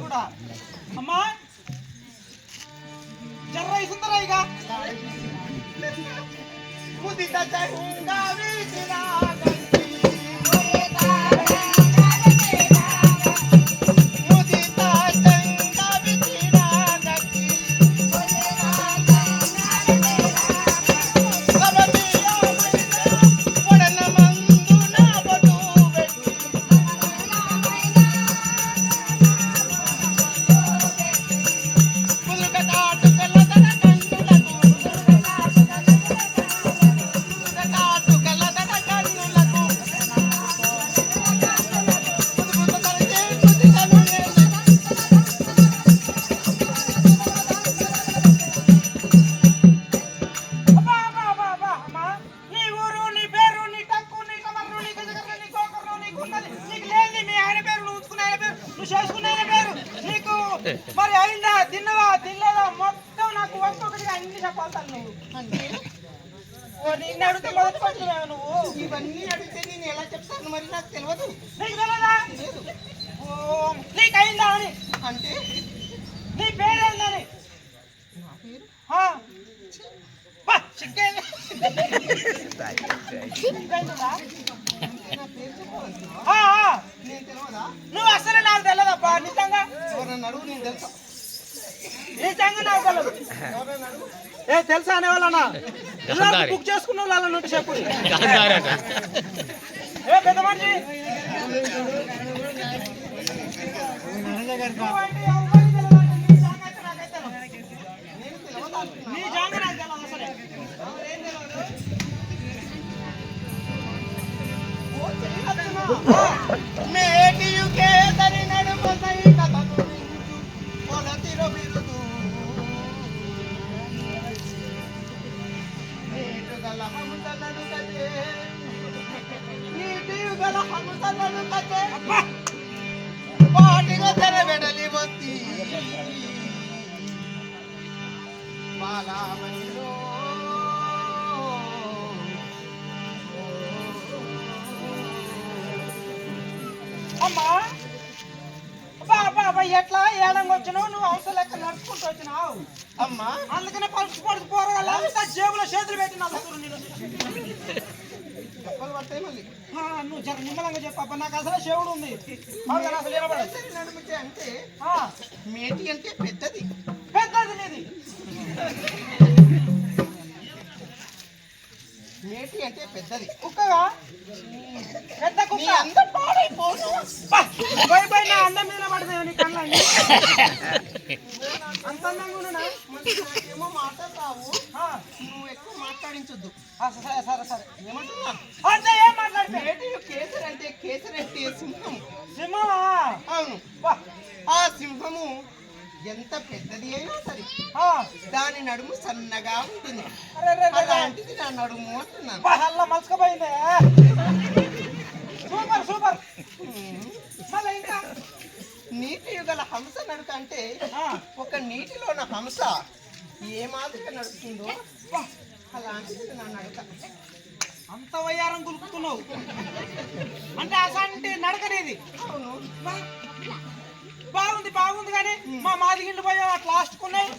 కూడా అమ్మా జర్రై సుందరయ్యగా ముదిత చంగా వీచినా నువ్వు అసలు నాకు తెలియదబ్బా నిజంగా. ఎవరన్నా అడుగు నేను తెలుసా నిజంగా నాకు తెలియదు ఏ తెలుసా అనే వాళ్ళనా? గాంధారి. బుక్ చేసుకున్న వాళ్ళ నుండి చెప్పు. గాంధారట ఏ పెద్ద మనిషి. తెలియదున్నా. వస్తీ తరి నడుమసై అమ్మా! అబ్బా ఎట్లా ఏడంగా వచ్చినావు? నువ్వు అవసరం లెక్క నడుచుకుంటూ వచ్చినావు. అమ్మా! అందుకనే పలుచు పడుచు పోరగాళ్ళ అంతా జేబులో చేతులు పెట్టి నలుగురు నేను చెప్పలు పడతాయి మళ్ళీ. నువ్వు జర నిమ్మలంగా చెప్పబ్బా నాకు అసలు శివుడు ఉంది. అసలు నడుముతే అంటే మేటి అంటే పెద్దది. పెద్దది నీది. మేటి అంటే పెద్దది. కుక్కగా పెద్ద కుక్క. అంత పాడైపోను. బా, పోయి పోయి నా అందం మీద నీ కళ్ళ అంత అందంగా ఉన్నానా? మరి నాకేమో మాటలు రావు ఆ, నువ్వు ఎక్కువ మాట్లాడించొద్దు. సరే సరే సరే. ఏమంటున్నా? అంతే ఏం మాట్లాడితే మేటి కేసరి అంటే కేసరి అంటే సింహం? సింహమా? అవును. ఆ సింహము ఎంత పెద్దది అయినా సరే. ఆ, దాని నడుము సన్నగా ఉంటుంది. అలాంటిది నా నడుము అంటున్నాను. Super super. ఇంకా? నీటి యుగల హంస నడుక అంటే ఒక నీటిలోన హంస ఏ మాదిరిగా నడుస్తుందో అలాంటిది నా నడక. అంత వయ్యారం గులుపుతున్నావు అంటే అసంటి నడకనేది అవును. బాగుంది బాగుంది కానీ మా మాదిగిండి పోయా అట్లా లాస్ట్కున్నాయి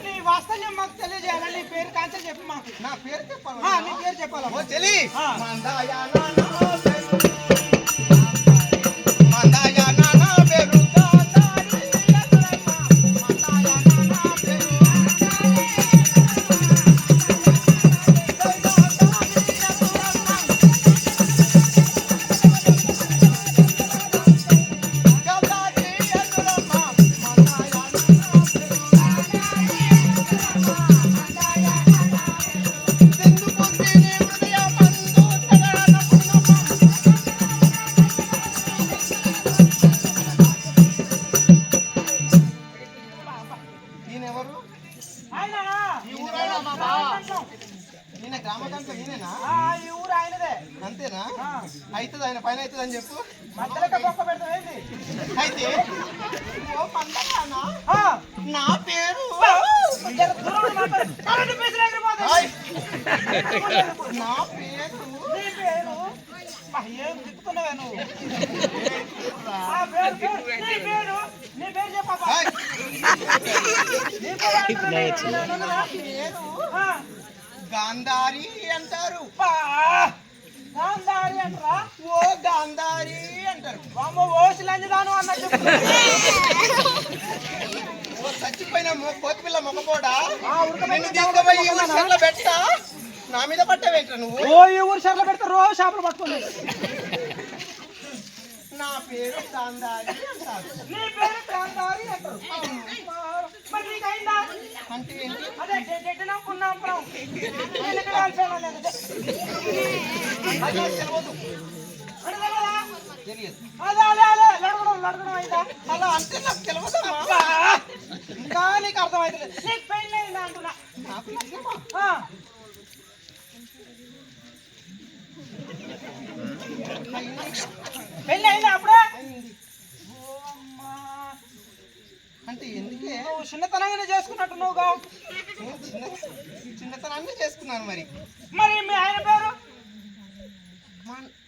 నీ వాస్తవ్యం మాకు తెలియజేయాలని నీ పేరు కాంచే చెప్పు మాకు. నా పేరు చెప్పాలి? నీ పేరు చెప్పాలా? మా బావ? ఈయన గ్రామకంటే ఈయనేనా ఆ, ఈ ఊరు ఆయనదే. అంతేనా? అవుతుంది ఆయన పైన అవుతుంది అని చెప్పు. మధ్యలోకి బొక్క అయితే ఓ పండగానా? ఆ, నా పేరు. నా పేరు? నీ పేరు? అబ్బా, ఏం తిప్పుతున్నావే నువ్వు? పేరు? నీ పేరు నీ పేరు? చెప్పబ్బా హాయ్. నీ పేరు అంటున్నా నా పేరు ఆ, గాంధారి అంటారు. గాంధారి అంటరా? ఓ గాంధారి అంటారు. బామ్మ ఓసి లంజదాను అన్నట్టు. ఓ చచ్చిపోయిన కోతిపిల్ల మొక్కపోడా నిన్ను తీసుకుపోయి? ఊరిలో పెట్టా? నా మీద పట్టవేంట్రా నువ్వు? ఓ ఈ ఊరు షర్లు పెడితే రోజు షాపులు పట్టుకుంది. నా పేరు గాంధారి అంటారు నీ పేరు గాంధారి అంటారు మరి నీకైందా అంటే ఏంటి అదే డెడ్డినా పున్నాపురం నేను ఎక్కడ కలిసాను నేను అది నాకు తెలియదు అడగలరా? తెలియదు అదే అదే అదే లడగడం లడగడం అయిందా అలా అంటే నాకు తెలియదమ్మా అబ్బా! ఇంకా నీకు అర్థమైతలేదు నీకు పెళ్ళి అయిందా అంటున్నా నాకు నిజమా? ఆ. పెళ్ళి చిన్నతనంగానే చేసుకున్నట్టు నువ్వుగా నేను చిన్న చిన్నతనాన్ని చేసుకున్నాను మరి. మరి మీ ఆయన పేరు?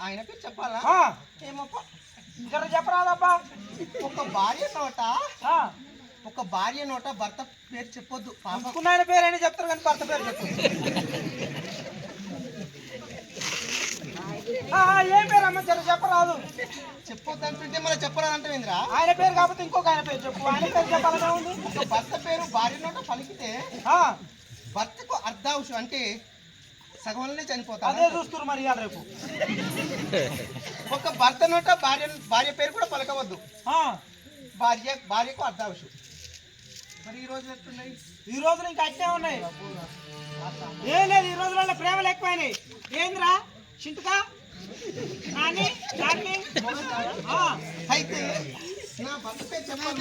ఆయన పేరు చెప్పాలా? ఆ, ఏమో జర చెప్పరాదబ్బా. ఒక భార్య నోట? ఒక భార్య నోట భర్త పేరు చెప్పొద్దు పాపం. అనుకున్న ఆయన పేరు అని చెప్తారు కానీ భర్త పేరు చెప్పు ఏం పేరు అమ్మ? జర చెప్పరాదు. చెప్పొద్దు అంటుంటే మళ్ళీ చెప్పరాదంటే ఏంద్రా ఆయన పేరు కాకపోతే ఇంకొక ఆయన పేరు చెప్పు. ఆయన పేరు చెప్పాలనే ఉంది ఒక భర్త పేరు భార్య నోట పలికితే భర్తకు అర్ధాంశం అంటే సగంలోనే అదే చనిపోతాడు చూస్తున్నారు మరి ఇవాళ రేపు. ఒక భర్త నోట భార్య భార్య పేరు కూడా పలకవద్దు. భార్య భార్యకు అర్ధాంశం. మరి ఈ రోజు ఎట్లున్నాయి? ఈ రోజులు ఇంకా అట్టే ఉన్నాయి. ఏం లేదు ఈ రోజులలో ప్రేమలు ఎక్కువైనాయి. ఏంద్రా? ఆ, అయితే నా భర్త చెప్పాలి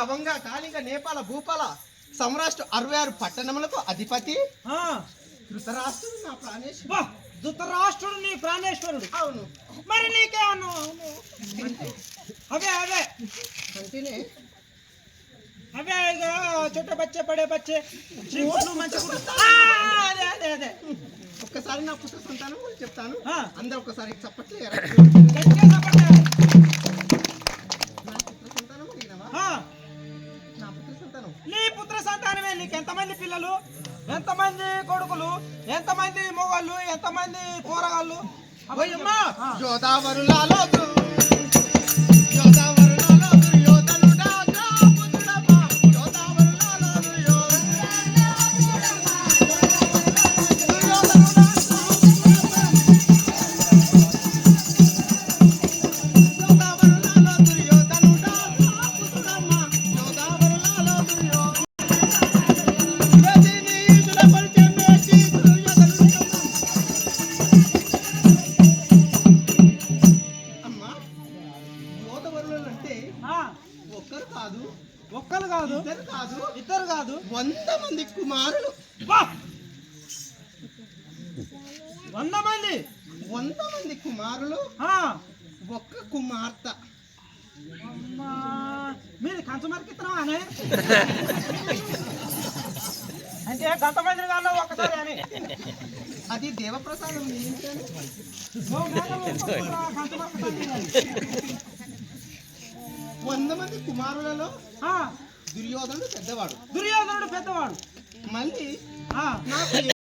హంగ వంగ కాళింగ నేపాల భూపాల సమ్రాష్ట్ర అరవై ఆరు పట్టణములకు అధిపతి. ధృతరాష్ట్రుడు నా ప్రాణేశ్వరుడు. ధృతరాష్ట్రుడు నీ ప్రాణేశ్వరుడు. అవును. మరి నీకే అన్నావు అవే అవే. అంటేనే అవే చుట్ట బచ్చే పడే బచ్చే శ్రీకృష్ణుడు మంచి అదే అదే అదే. ఒక్కసారి నా పుత్ర సంతానం చెప్తాను. అందరూ ఒక్కసారి చప్పట్లే సంతానమే నీకు ఎంతమంది పిల్లలు? ఎంతమంది కొడుకులు? ఎంతమంది మొగళ్ళు? ఎంతమంది కూరగాళ్ళు? అయ్యమ్మా ఒక్క కుమార్తె. మీది కంచమరికి ఇస్తున్నావా అనే? అంటే గంట మందిని కాదు ఒక్కసారి అని. అది దేవప్రసాదం. వంద మంది కుమారులలో ఆ, దుర్యోధనుడు పెద్దవాడు. దుర్యోధనుడు పెద్దవాడు. మళ్ళీ నాకు